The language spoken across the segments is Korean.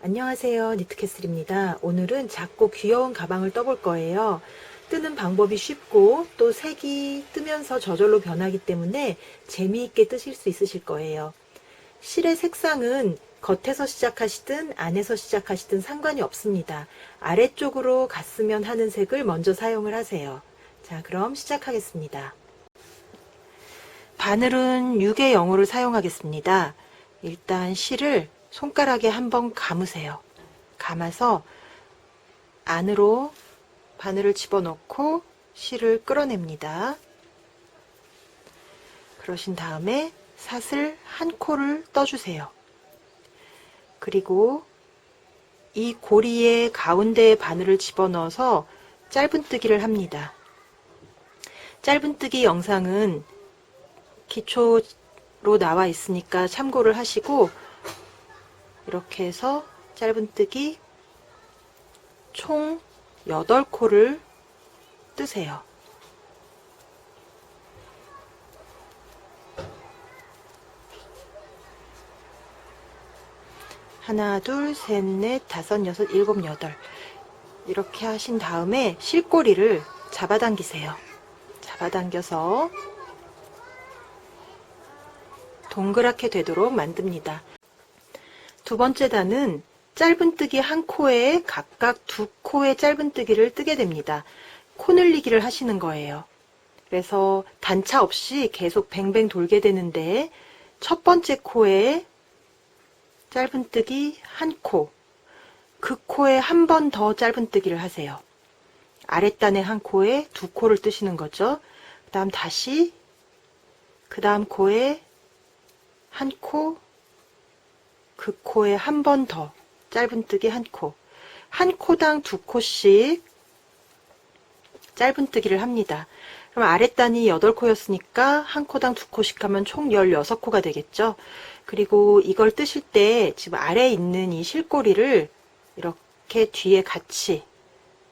안녕하세요. 니트캐슬입니다. 오늘은 작고 귀여운 가방을 떠볼 거예요. 뜨는 방법이 쉽고 또 색이 뜨면서 저절로 변하기 때문에 재미있게 뜨실 수 있으실 거예요. 실의 색상은 겉에서 시작하시든 안에서 시작하시든 상관이 없습니다. 아래쪽으로 갔으면 하는 색을 먼저 사용을 하세요. 자, 그럼 시작하겠습니다. 바늘은 6의 0호를 사용하겠습니다. 일단 실을 손가락에 한번 감으세요. 감아서 안으로 바늘을 집어넣고 실을 끌어냅니다. 그러신 다음에 사슬 한 코를 떠주세요. 그리고 이 고리의 가운데에 바늘을 집어넣어서 짧은뜨기를 합니다. 짧은뜨기 영상은 기초로 나와 있으니까 참고를 하시고 이렇게 해서 짧은뜨기 총 8코를 뜨세요. 하나, 둘, 셋, 넷, 다섯, 여섯, 일곱, 여덟. 이렇게 하신 다음에 실꼬리를 잡아당기세요. 잡아당겨서 동그랗게 되도록 만듭니다. 두 번째 단은 짧은뜨기 한 코에 각각 두 코의 짧은뜨기를 뜨게 됩니다. 코 늘리기를 하시는 거예요. 그래서 단차 없이 계속 뱅뱅 돌게 되는데 첫 번째 코에 짧은뜨기 한 코, 그 코에 한 번 더 짧은뜨기를 하세요. 아랫단의 한 코에 두 코를 뜨시는 거죠. 그 다음 다시 그 다음 코에 한 코, 그 코에 한 번 더 짧은뜨기 한 코, 한 코당 두 코씩 짧은뜨기를 합니다. 그럼 아랫단이 8코였으니까 한 코당 두 코씩 하면 총 16코가 되겠죠. 그리고 이걸 뜨실 때 지금 아래에 있는 이 실꼬리를 이렇게 뒤에 같이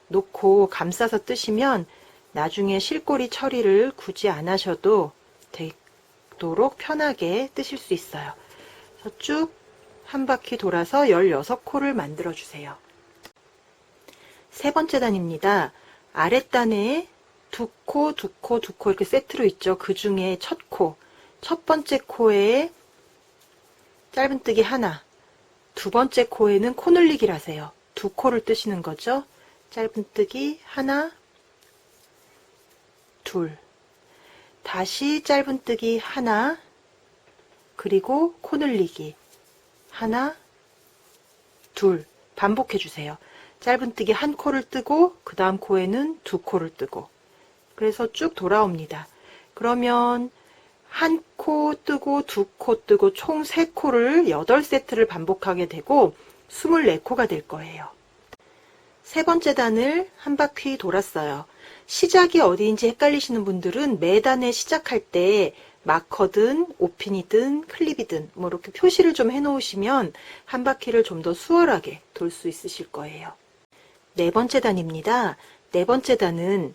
놓고 감싸서 뜨시면 나중에 실꼬리 처리를 굳이 안 하셔도 되도록 편하게 뜨실 수 있어요. 쭉 한 바퀴 돌아서 16코를 만들어 주세요. 세 번째 단입니다. 아랫단에 두 코, 두 코, 두 코 이렇게 세트로 있죠. 그 중에 첫 코, 첫 번째 코에 짧은뜨기 하나, 두 번째 코에는 코 늘리기를 하세요. 두 코를 뜨시는 거죠. 짧은뜨기 하나, 둘, 다시 짧은뜨기 하나, 그리고 코 늘리기 하나, 둘 반복해 주세요. 짧은뜨기 한 코를 뜨고 그 다음 코에는 두 코를 뜨고 그래서 쭉 돌아옵니다. 그러면 한 코 뜨고 두 코 뜨고 총 세 코를 8세트를 반복하게 되고 24코가 될 거예요. 세 번째 단을 한 바퀴 돌았어요. 시작이 어디인지 헷갈리시는 분들은 매 단에 시작할 때 마커든 오핀이든 클립이든 뭐 이렇게 표시를 좀 해놓으시면 한 바퀴를 좀 더 수월하게 돌 수 있으실 거예요. 네 번째 단입니다. 네 번째 단은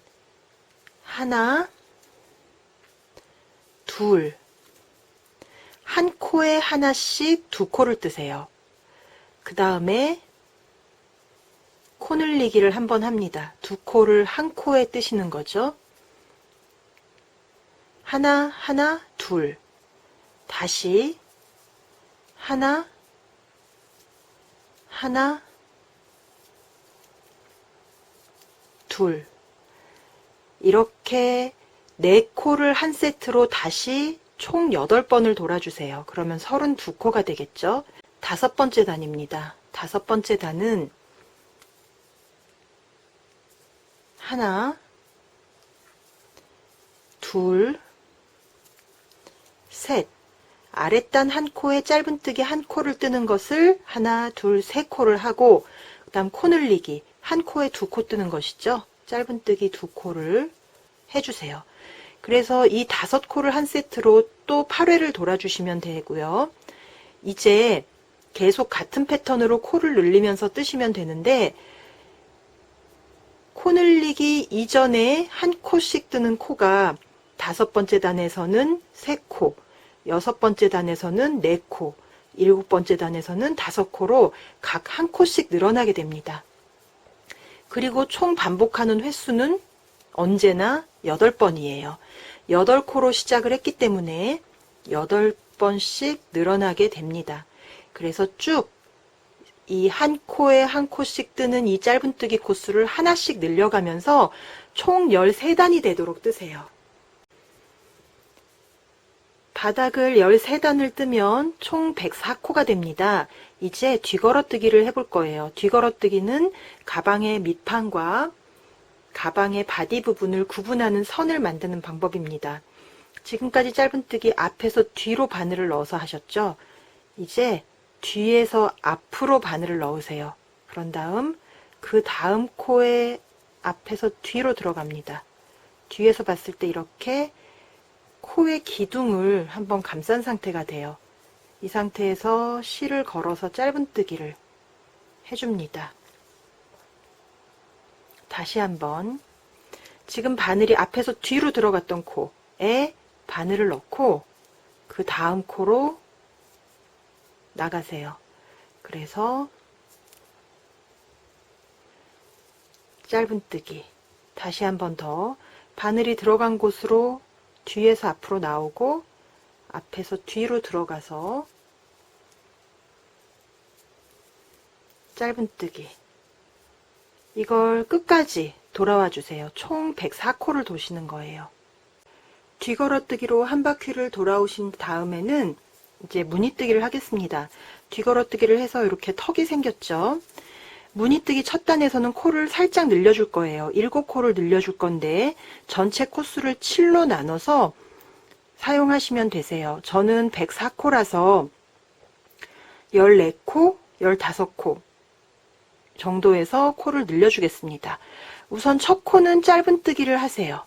하나, 둘, 한 코에 하나씩 두 코를 뜨세요. 그 다음에 코 늘리기를 한번 합니다. 두 코를 한 코에 뜨시는 거죠. 하나, 하나, 둘. 다시 하나, 하나, 둘. 이렇게 네 코를 한 세트로 다시 총 8번을 돌아주세요. 그러면 32코가 되겠죠? 다섯 번째 단입니다. 다섯 번째 단은 하나, 둘, 셋. 아랫단 한 코에 짧은뜨기 한 코를 뜨는 것을 하나, 둘, 세 코를 하고 그 다음 코 늘리기 한 코에 두 코 뜨는 것이죠. 짧은뜨기 두 코를 해주세요. 그래서 이 다섯 코를 한 세트로 또 8회를 돌아주시면 되고요. 이제 계속 같은 패턴으로 코를 늘리면서 뜨시면 되는데 코 늘리기 이전에 한 코씩 뜨는 코가 다섯 번째 단에서는 세 코, 여섯 번째 단에서는 네 코, 일곱 번째 단에서는 다섯 코로 각 한 코씩 늘어나게 됩니다. 그리고 총 반복하는 횟수는 언제나 8번이에요. 8코로 시작을 했기 때문에 8번씩 늘어나게 됩니다. 그래서 쭉 이 한 코에 한 코씩 뜨는 이 짧은뜨기 코수를 하나씩 늘려가면서 총 13단이 되도록 뜨세요. 바닥을 13단을 뜨면 총 104코가 됩니다. 이제 뒤걸어뜨기를 해볼 거예요. 뒤걸어뜨기는 가방의 밑판과 가방의 바디 부분을 구분하는 선을 만드는 방법입니다. 지금까지 짧은뜨기 앞에서 뒤로 바늘을 넣어서 하셨죠? 이제 뒤에서 앞으로 바늘을 넣으세요. 그런 다음 그 다음 코에 앞에서 뒤로 들어갑니다. 뒤에서 봤을 때 이렇게 코의 기둥을 한번 감싼 상태가 돼요. 이 상태에서 실을 걸어서 짧은뜨기를 해줍니다. 다시 한번 지금 바늘이 앞에서 뒤로 들어갔던 코에 바늘을 넣고 그 다음 코로 나가세요. 그래서 짧은뜨기 다시 한번 더 바늘이 들어간 곳으로 뒤에서 앞으로 나오고 앞에서 뒤로 들어가서 짧은뜨기 이걸 끝까지 돌아와 주세요. 총 104코를 도시는 거예요. 뒤걸어뜨기로 한 바퀴를 돌아오신 다음에는 이제 무늬뜨기를 하겠습니다. 뒤걸어뜨기를 해서 이렇게 턱이 생겼죠. 무늬뜨기 첫 단에서는 코를 살짝 늘려줄 거예요. 7코를 늘려줄 건데 전체 코수를 7로 나눠서 사용하시면 되세요. 저는 104코라서 14코, 15코 정도에서 코를 늘려주겠습니다. 우선 첫 코는 짧은 뜨기를 하세요.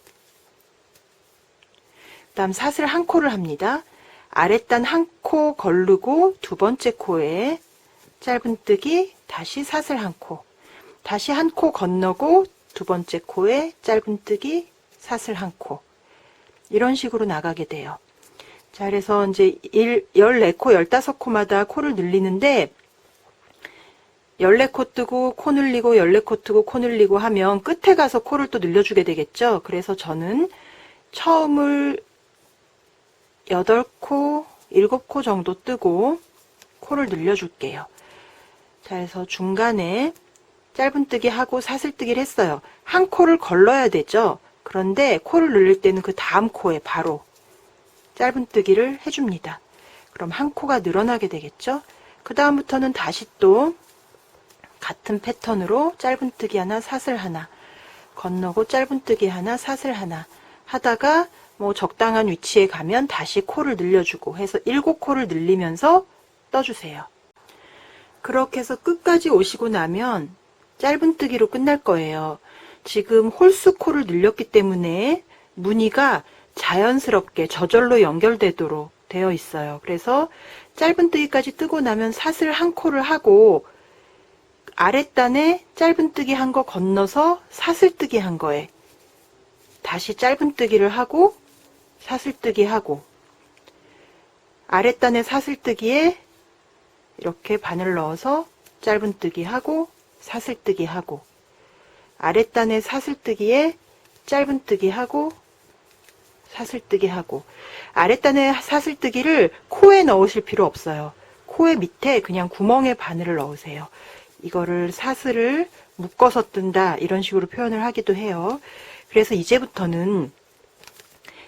그 다음 사슬 한 코를 합니다. 아랫단 한 코 걸르고 두 번째 코에 짧은 뜨기 다시 사슬 한 코, 다시 한 코 건너고 두 번째 코에 짧은뜨기 사슬 한 코. 이런 식으로 나가게 돼요. 자, 그래서 이제 1, 14코, 15코마다 코를 늘리는데 14코 뜨고 코 늘리고 14코 뜨고 코 늘리고 하면 끝에 가서 코를 또 늘려주게 되겠죠. 그래서 저는 처음을 8코, 7코 정도 뜨고 코를 늘려줄게요. 자, 그래서 중간에 짧은뜨기 하고 사슬뜨기를 했어요. 한 코를 걸러야 되죠. 그런데 코를 늘릴 때는 그 다음 코에 바로 짧은뜨기를 해줍니다. 그럼 한 코가 늘어나게 되겠죠. 그 다음부터는 다시 또 같은 패턴으로 짧은뜨기 하나, 사슬 하나, 건너고 짧은뜨기 하나, 사슬 하나 하다가 뭐 적당한 위치에 가면 다시 코를 늘려주고 해서 7코를 늘리면서 떠주세요. 그렇게 해서 끝까지 오시고 나면 짧은뜨기로 끝날 거예요. 지금 홀수 코를 늘렸기 때문에 무늬가 자연스럽게 저절로 연결되도록 되어 있어요. 그래서 짧은뜨기까지 뜨고 나면 사슬 한 코를 하고 아랫단에 짧은뜨기 한 거 건너서 사슬뜨기 한 거에 다시 짧은뜨기를 하고 사슬뜨기 하고 아랫단에 사슬뜨기에 이렇게 바늘 넣어서 짧은뜨기 하고 사슬뜨기 하고 아랫단에 사슬뜨기에 짧은뜨기 하고 사슬뜨기 하고 아랫단에 사슬뜨기를 코에 넣으실 필요 없어요. 코의 밑에 그냥 구멍에 바늘을 넣으세요. 이거를 사슬을 묶어서 뜬다 이런 식으로 표현을 하기도 해요. 그래서 이제부터는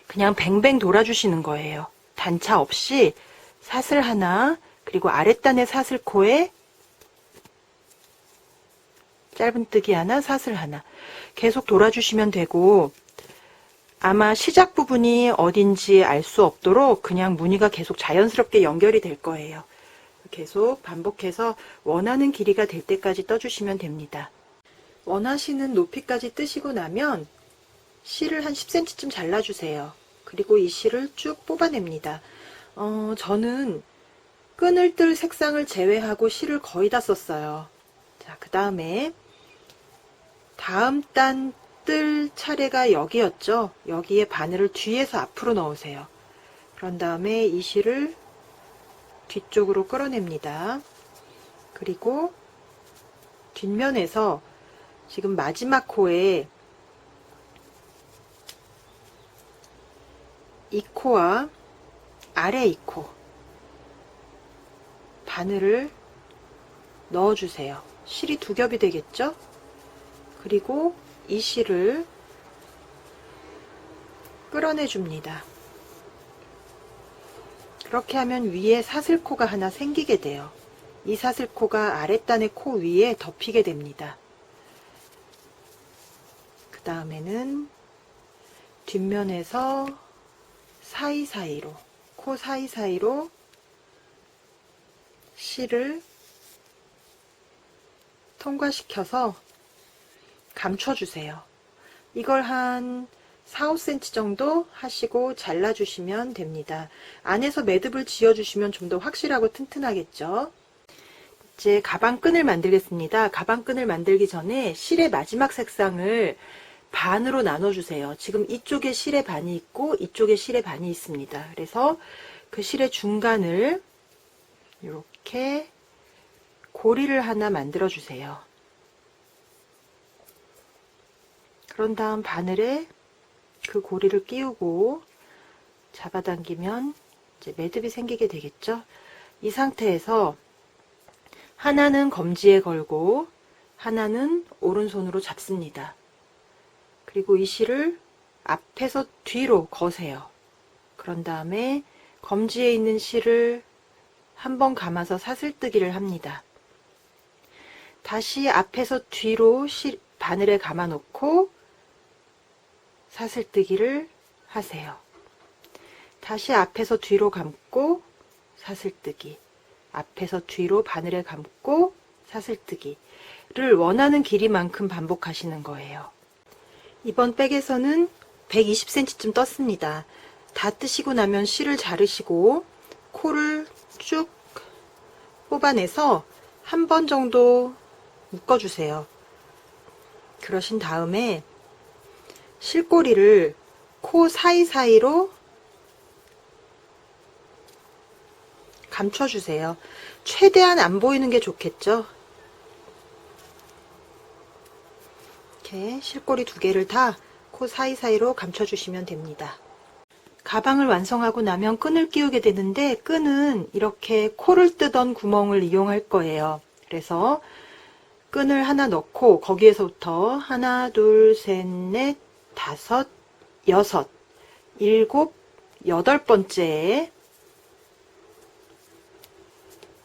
그냥 뱅뱅 돌아주시는 거예요. 단차 없이 사슬 하나 그리고 아랫단의 사슬코에 짧은뜨기 하나 사슬 하나 계속 돌아주시면 되고 아마 시작 부분이 어딘지 알 수 없도록 그냥 무늬가 계속 자연스럽게 연결이 될 거예요. 계속 반복해서 원하는 길이가 될 때까지 떠주시면 됩니다. 원하시는 높이까지 뜨시고 나면 실을 한 10cm쯤 잘라주세요. 그리고 이 실을 쭉 뽑아냅니다. 어, 저는 끈을 뜰 색상을 제외하고 실을 거의 다 썼어요. 자, 그 다음에 다음 단 뜰 차례가 여기였죠. 여기에 바늘을 뒤에서 앞으로 넣으세요. 그런 다음에 이 실을 뒤쪽으로 끌어냅니다. 그리고 뒷면에서 지금 마지막 코에 이 코와 아래 이 코 바늘을 넣어주세요. 실이 두 겹이 되겠죠? 그리고 이 실을 끌어내 줍니다. 그렇게 하면 위에 사슬코가 하나 생기게 돼요. 이 사슬코가 아랫단의 코 위에 덮이게 됩니다. 그 다음에는 뒷면에서 사이사이로, 코 사이사이로 실을 통과시켜서 감춰주세요. 이걸 한 4, 5cm 정도 하시고 잘라주시면 됩니다. 안에서 매듭을 지어주시면 좀 더 확실하고 튼튼하겠죠. 이제 가방끈을 만들겠습니다. 가방끈을 만들기 전에 실의 마지막 색상을 반으로 나눠주세요. 지금 이쪽에 실의 반이 있고 이쪽에 실의 반이 있습니다. 그래서 그 실의 중간을 이렇게 고리를 하나 만들어 주세요. 그런 다음 바늘에 그 고리를 끼우고 잡아당기면 이제 매듭이 생기게 되겠죠. 이 상태에서 하나는 검지에 걸고 하나는 오른손으로 잡습니다. 그리고 이 실을 앞에서 뒤로 거세요. 그런 다음에 검지에 있는 실을 한번 감아서 사슬뜨기를 합니다. 다시 앞에서 뒤로 실, 바늘에 감아 놓고 사슬뜨기를 하세요. 다시 앞에서 뒤로 감고 사슬뜨기 앞에서 뒤로 바늘에 감고 사슬뜨기를 원하는 길이만큼 반복하시는 거예요. 이번 백에서는 120cm쯤 떴습니다. 다 뜨시고 나면 실을 자르시고 코를 쭉 뽑아내서 한 번 정도 묶어주세요. 그러신 다음에 실꼬리를 코 사이사이로 감춰주세요. 최대한 안 보이는 게 좋겠죠? 이렇게 실꼬리 두 개를 다 코 사이사이로 감춰주시면 됩니다. 가방을 완성하고 나면 끈을 끼우게 되는데 끈은 이렇게 코를 뜨던 구멍을 이용할 거예요. 그래서 끈을 하나 넣고 거기에서부터 하나, 둘, 셋, 넷, 다섯, 여섯, 일곱, 여덟 번째에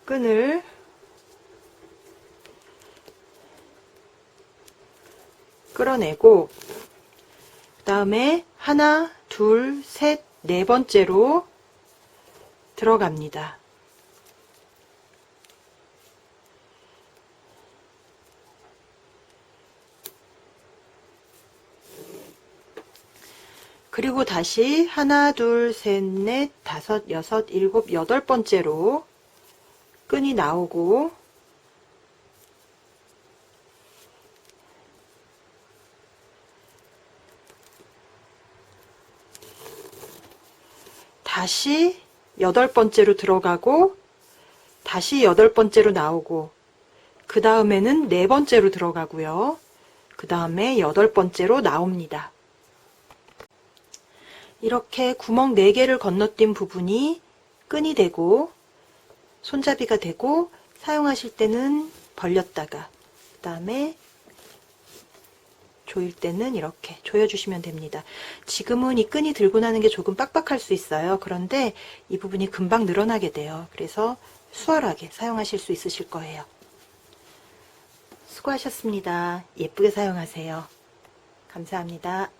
끈을 끌어내고 그 다음에 하나, 둘, 셋, 네 번째로 들어갑니다. 그리고 다시 하나, 둘, 셋, 넷, 다섯, 여섯, 일곱, 여덟 번째로 끈이 나오고 다시 여덟 번째로 들어가고 다시 여덟 번째로 나오고 그 다음에는 네 번째로 들어가고요. 그 다음에 여덟 번째로 나옵니다. 이렇게 구멍 4개를 건너뛴 부분이 끈이 되고 손잡이가 되고 사용하실 때는 벌렸다가 그 다음에 조일 때는 이렇게 조여주시면 됩니다. 지금은 이 끈이 들고 나는 게 조금 빡빡할 수 있어요. 그런데 이 부분이 금방 늘어나게 돼요. 그래서 수월하게 사용하실 수 있으실 거예요. 수고하셨습니다. 예쁘게 사용하세요. 감사합니다.